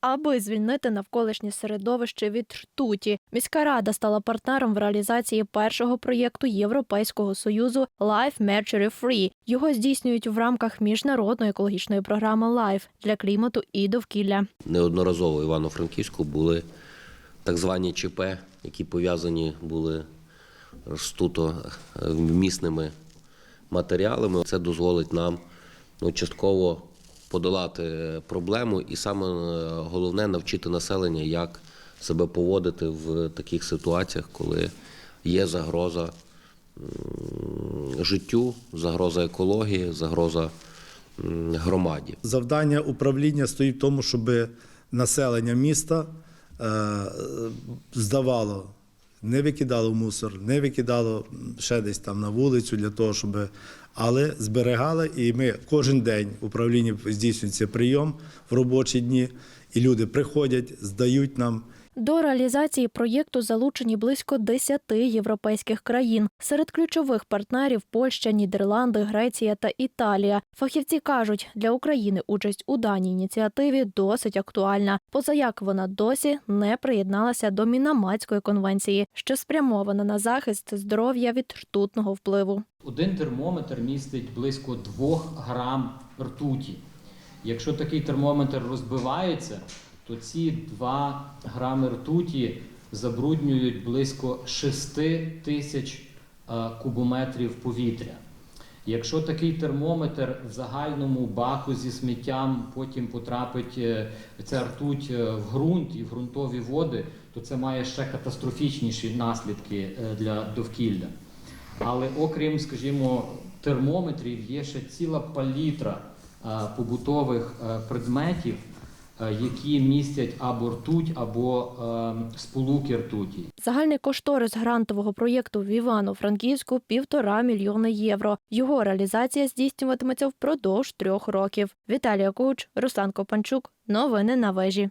аби звільнити навколишнє середовище від ртуті. Міська рада стала партнером в реалізації першого проєкту Європейського союзу Life Mercury Free. Його здійснюють в рамках міжнародної екологічної програми LIFE для клімату і довкілля. Неодноразово Івано-Франківську були так звані ЧП, які пов'язані були з туто е, вмісними матеріалами. Це дозволить нам ну, частково подолати проблему і саме е, головне навчити населення, як себе поводити в таких ситуаціях, коли є загроза життю, загроза екології, загроза громаді. Завдання управління стоїть в тому, щоб населення міста е, здавало, не викидало мусор, не викидало ще десь там на вулицю для того, щоб але зберегали. І ми кожен день в управлінні здійснюється прийом в робочі дні, і люди приходять, здають нам. До реалізації проєкту залучені близько 10 європейських країн. Серед ключових партнерів Польща, Нідерланди, Греція та Італія. Фахівці кажуть, для України участь у даній ініціативі досить актуальна, позаяк вона досі не приєдналася до Мінаматської конвенції, що спрямована на захист здоров'я від ртутного впливу. Один термометр містить близько 2 грам ртуті. Якщо такий термометр розбивається, то ці 2 грами ртуті забруднюють близько 6 тисяч е, кубометрів повітря. Якщо такий термометр в загальному баку зі сміттям потім потрапить е, ця ртуть е, в ґрунт і в ґрунтові води, то це має ще катастрофічніші наслідки для довкілля. Але окрім, скажімо, термометрів, є ще ціла палітра побутових предметів, які містять або ртуть, або е, сполуки ртуті. Загальний кошторис грантового проєкту в Івано-Франківську півтора мільйони євро. Його реалізація здійснюватиметься впродовж трьох років. Віталія Куч, Руслан Копанчук. Новини на вежі.